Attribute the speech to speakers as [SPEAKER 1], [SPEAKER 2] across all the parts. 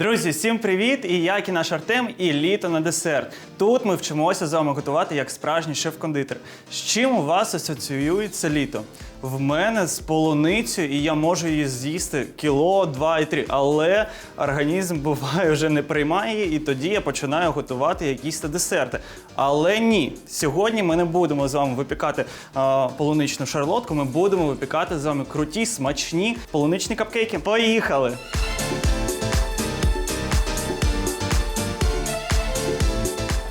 [SPEAKER 1] Друзі, всім привіт! І я Кінаш Артем і літо на десерт. Тут ми вчимося з вами готувати як справжній шеф-кондитер. З чим у вас асоціюється літо? В мене з полуницею, і я можу її з'їсти кіло, два і три. Але організм буває вже не приймає і тоді я починаю готувати якісь десерти. Але ні, сьогодні ми не будемо з вами випікати а, полуничну шарлотку. Ми будемо випікати з вами круті, смачні полуничні капкейки. Поїхали!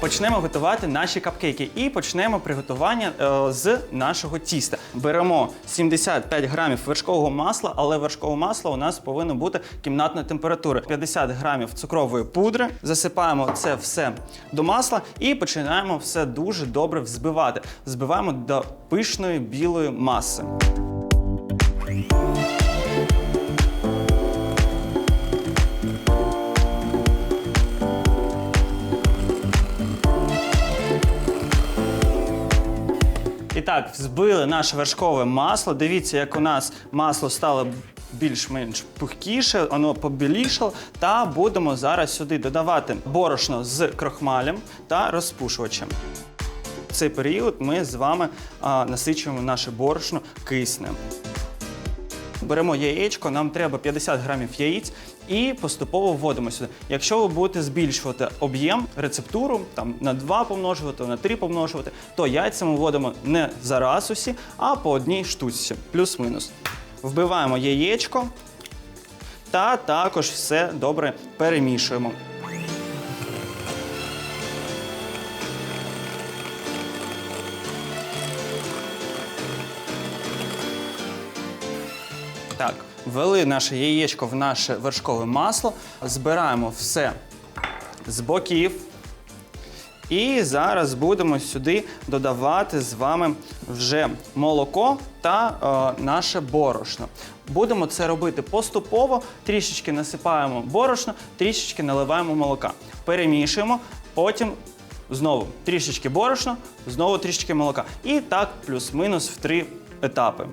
[SPEAKER 1] Почнемо готувати наші капкейки і почнемо приготування е, з нашого тіста. Беремо 75 грамів вершкового масла, але вершкове масло у нас повинно бути кімнатної температури. 50 грамів цукрової пудри. Засипаємо це все до масла і починаємо все дуже добре взбивати. Збиваємо до пишної білої маси. Так, взбили наше вершкове масло. Дивіться, як у нас масло стало більш-менш пухкіше, воно побілішало. Та будемо зараз сюди додавати борошно з крохмалем та розпушувачем. В цей період ми з вами а, насичуємо наше борошно киснем. Беремо яєчко, нам треба 50 грамів яєць і поступово вводимо сюди. Якщо ви будете збільшувати об'єм, рецептуру там на 2 помножувати, на 3 помножувати, то яйця ми вводимо не зараз усі, а по одній штуці, плюс-мінус. Вбиваємо яєчко та також все добре перемішуємо. Ввели наше яєчко в наше вершкове масло, збираємо все з боків. І зараз будемо сюди додавати з вами вже молоко та е, наше борошно. Будемо це робити поступово, трішечки насипаємо борошно, трішечки наливаємо молока. Перемішуємо, потім знову трішечки борошно, знову трішечки молока. І так плюс-мінус в три етапи.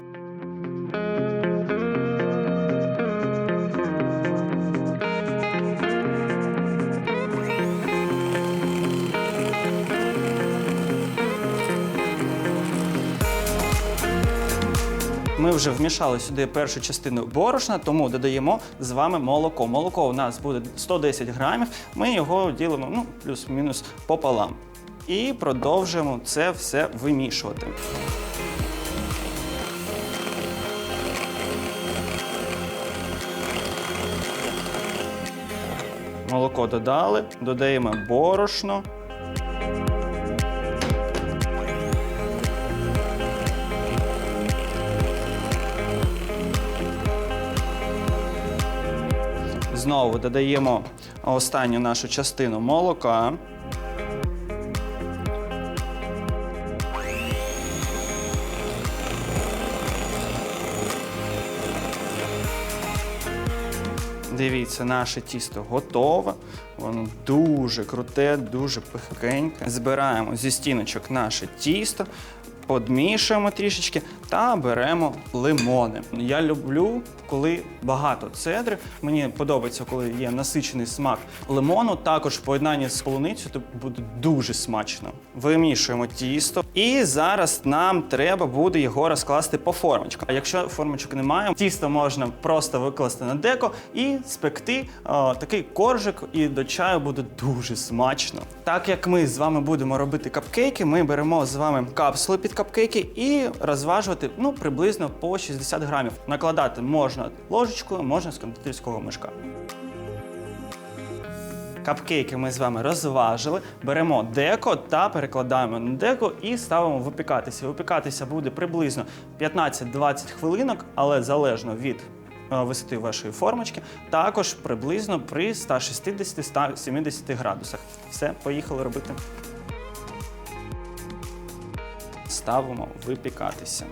[SPEAKER 1] Вже вмішали сюди першу частину борошна, тому додаємо з вами молоко. Молоко у нас буде 110 грамів. Ми його ділимо ну, плюс-мінус пополам. І продовжуємо це все вимішувати. Молоко додали, додаємо борошно. Знову додаємо останню нашу частину молока. Дивіться, наше тісто готове. Воно дуже круте, дуже пихкеньке. Збираємо зі стіночок наше тісто, подмішуємо трішечки та беремо лимони. Я люблю, коли багато цедри. Мені подобається, коли є насичений смак лимону. Також в поєднанні з полуницею то буде дуже смачно. Вимішуємо тісто, і зараз нам треба буде його розкласти по формочкам. А якщо формочок немає, тісто можна просто викласти на деко і спекти о, такий коржик, і до чаю буде дуже смачно. Так як ми з вами будемо робити капкейки, ми беремо з вами капсули під капкейки і розважувати ну, приблизно по 60 грамів. Накладати можна ложечкою, можна з кондитерського мішка. Капкейки ми з вами розважили, беремо деко та перекладаємо на деко і ставимо випікатися. Випікатися буде приблизно 15-20 хвилинок, але залежно від е, висоти вашої формочки, також приблизно при 160-170 градусах. Все, поїхали робити. Ставимо випікатися.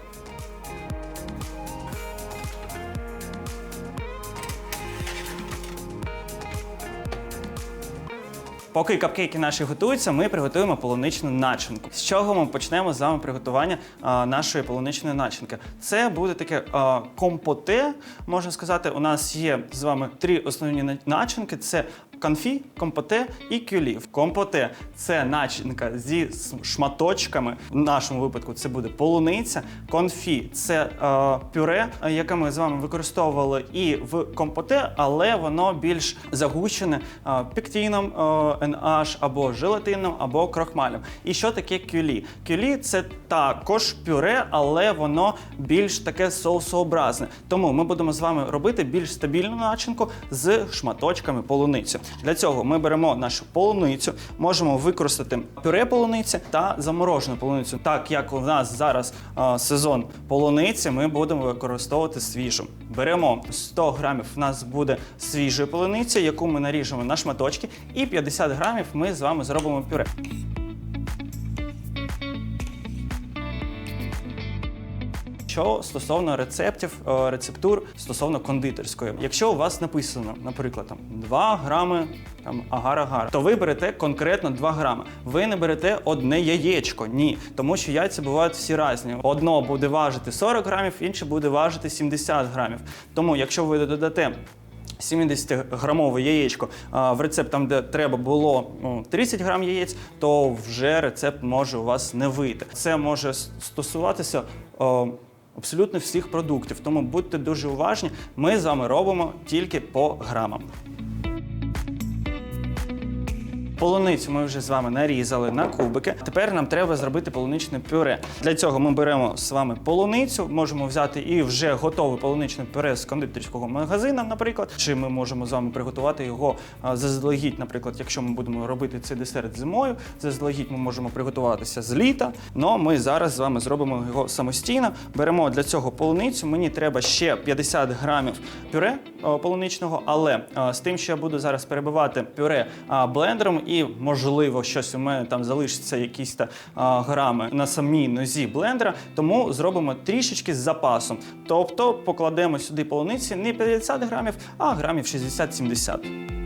[SPEAKER 1] Поки капкейки наші готуються, ми приготуємо полуничну начинку. З чого ми почнемо з вами приготування а, нашої полуничної начинки? Це буде таке а, компоте. Можна сказати, у нас є з вами три основні начинки: це конфі, компоте і кюлів. Компоте це начинка зі шматочками. В нашому випадку це буде полуниця. Конфі це е, пюре, е, яке ми з вами використовували і в компоте, але воно більш загущене е, пектином, е, NH або желатином, або крохмалем. І що таке кюлі? Кюлі це також пюре, але воно більш таке соусообразне. Тому ми будемо з вами робити більш стабільну начинку з шматочками полуниці. Для цього ми беремо нашу полуницю, можемо використати пюре полуниці та заморожену полуницю. Так як у нас зараз а, сезон полуниці, ми будемо використовувати свіжу. Беремо 100 грамів, у нас буде свіжої полуниці, яку ми наріжемо на шматочки, і 50 грамів ми з вами зробимо пюре. Що стосовно рецептів, е, рецептур стосовно кондитерської, якщо у вас написано, наприклад, там 2 грами там агар-агар, то ви берете конкретно 2 грами. Ви не берете одне яєчко, ні, тому що яйця бувають всі різні. Одно буде важити 40 грамів, інше буде важити 70 грамів. Тому, якщо ви додасте 70-грамове яєчко а, в рецепт, там, де треба було ну, 30 грам яєць, то вже рецепт може у вас не вийти. Це може стосуватися о, абсолютно всіх продуктів. Тому будьте дуже уважні. Ми з вами робимо тільки по грамам. Полуницю ми вже з вами нарізали на кубики. Тепер нам треба зробити полуничне пюре. Для цього ми беремо з вами полуницю, можемо взяти і вже готове полуничне пюре з кондитерського магазину, наприклад. Чи ми можемо з вами приготувати його заздалегідь, наприклад, якщо ми будемо робити цей десерт зимою, заздалегідь ми можемо приготуватися з літа. Но ми зараз з вами зробимо його самостійно. Беремо для цього полуницю. Мені треба ще 50 грамів пюре полуничного, але з тим, що я буду зараз перебивати пюре блендером, можливо щось у мене там залишиться якісь та грами на самій нозі блендера, тому зробимо трішечки з запасом. Тобто покладемо сюди полуниці не 50 грамів, а грамів 60-70.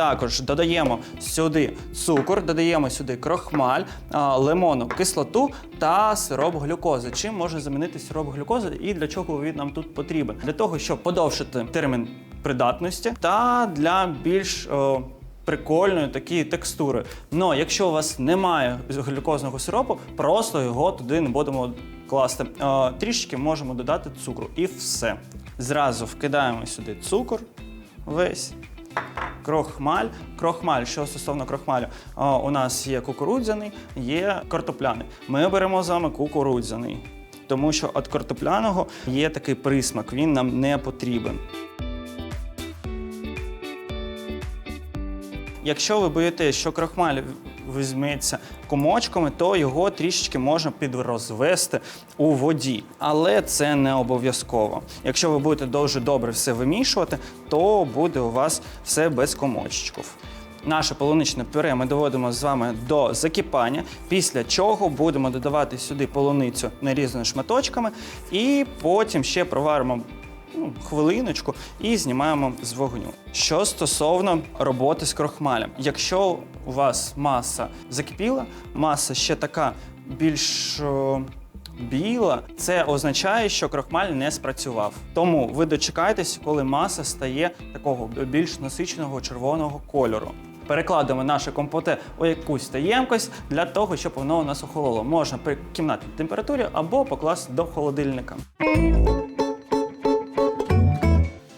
[SPEAKER 1] Також додаємо сюди цукор, додаємо сюди крохмаль, лимонну кислоту та сироп глюкози. Чим може замінити сироп глюкози і для чого він нам тут потрібен? Для того, щоб подовшити термін придатності та для більш прикольної такі текстури. Но якщо у вас немає глюкозного сиропу, просто його туди не будемо класти. Е, трішечки можемо додати цукру і все. Зразу вкидаємо сюди цукор весь. Крохмаль. Крохмаль, що стосовно крохмалю, у нас є кукурудзяний, є картопляний. Ми беремо з вами кукурудзяний, тому що від картопляного є такий присмак, він нам не потрібен. Якщо ви боїтесь, що крохмаль візьметься комочками, то його трішечки можна підрозвести у воді. Але це не обов'язково. Якщо ви будете дуже добре все вимішувати, то буде у вас все без комочків. Наше полуничне пюре ми доводимо з вами до закипання, після чого будемо додавати сюди полуницю нарізану шматочками, і потім ще проваримо ну, хвилиночку і знімаємо з вогню. Що стосовно роботи з крохмалем, якщо у вас маса закипіла, маса ще така більш біла, це означає, що крохмаль не спрацював. Тому ви дочекаєтесь, коли маса стає такого більш насиченого червоного кольору. Перекладемо наше компоте у якусь та ємкость для того, щоб воно у нас охололо. Можна при кімнатній температурі або покласти до холодильника.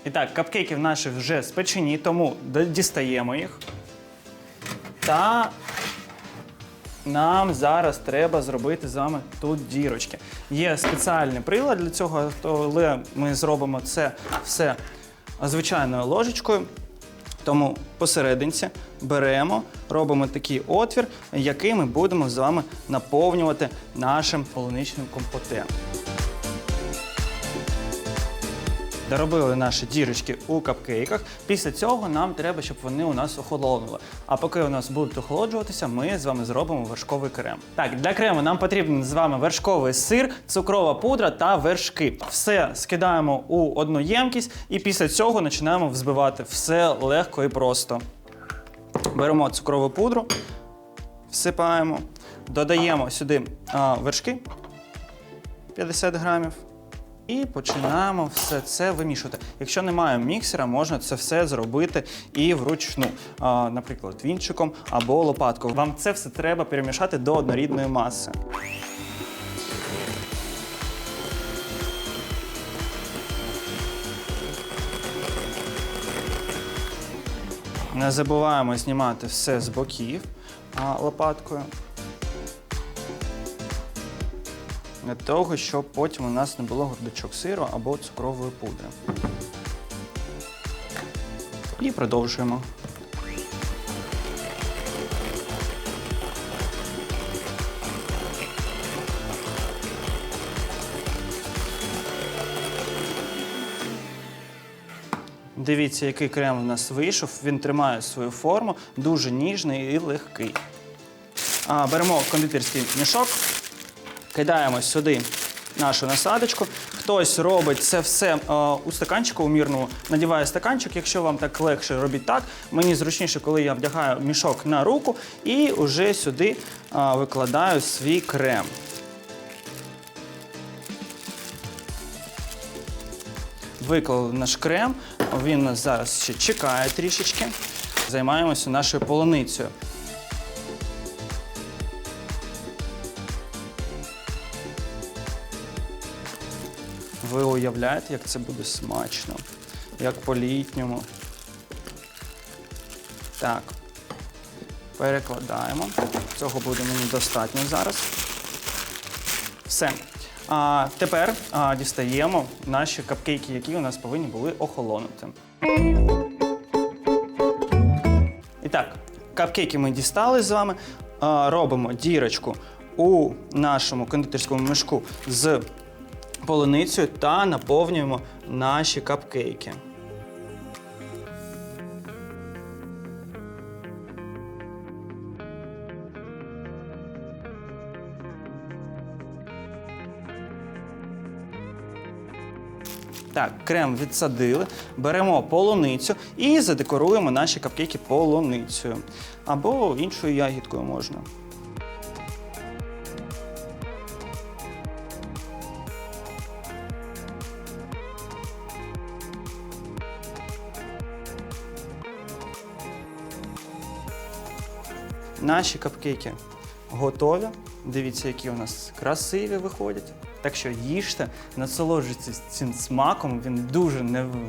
[SPEAKER 1] І так, капкейки наші вже спечені, тому дістаємо їх. Та нам зараз треба зробити з вами тут дірочки. Є спеціальний прилад для цього, але ми зробимо це все звичайною ложечкою. Тому посерединці беремо, робимо такий отвір, який ми будемо з вами наповнювати нашим полуничним компотем. Доробили наші дірочки у капкейках. Після цього нам треба, щоб вони у нас охолонули. А поки у нас будуть охолоджуватися, ми з вами зробимо вершковий крем. Так, для крему нам потрібен з вами вершковий сир, цукрова пудра та вершки. Все скидаємо у одну ємкість і після цього починаємо взбивати. Все легко і просто. Беремо цукрову пудру, всипаємо, додаємо сюди а, вершки 50 грамів. І починаємо все це вимішувати. Якщо немає міксера, можна це все зробити і вручну, наприклад, вінчиком або лопаткою. Вам це все треба перемішати до однорідної маси. Не забуваємо знімати все з боків лопаткою. Для того, щоб потім у нас не було грудочок сиру або цукрової пудри. І продовжуємо. Дивіться, який крем у нас вийшов. Він тримає свою форму, дуже ніжний і легкий. А, беремо кондитерський мішок, кидаємо сюди нашу насадочку. Хтось робить це все е, у стаканчику умірному, надіває стаканчик. Якщо вам так легше, робіть так. Мені зручніше, коли я вдягаю мішок на руку і вже сюди е, викладаю свій крем. Виклали наш крем, він нас зараз ще чекає трішечки. Займаємося нашою полуницею. Ви уявляєте, як це буде смачно, як по-літньому. Так, перекладаємо. Цього буде мені достатньо зараз. Все. А тепер а, дістаємо наші капкейки, які у нас повинні були охолонути. І так, капкейки ми дістали з вами. А, робимо дірочку у нашому кондитерському мішку з полуницею та наповнюємо наші капкейки. Так, крем відсадили, беремо полуницю і задекоруємо наші капкейки полуницею. Або іншою ягідкою можна. Наші капкейки готові. Дивіться, які у нас красиві виходять. Так що їжте, насолоджуйтесь цим смаком. Він дуже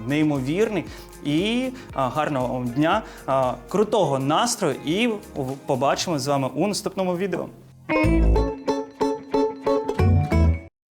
[SPEAKER 1] неймовірний. І гарного вам дня, крутого настрою, і побачимо з вами у наступному відео.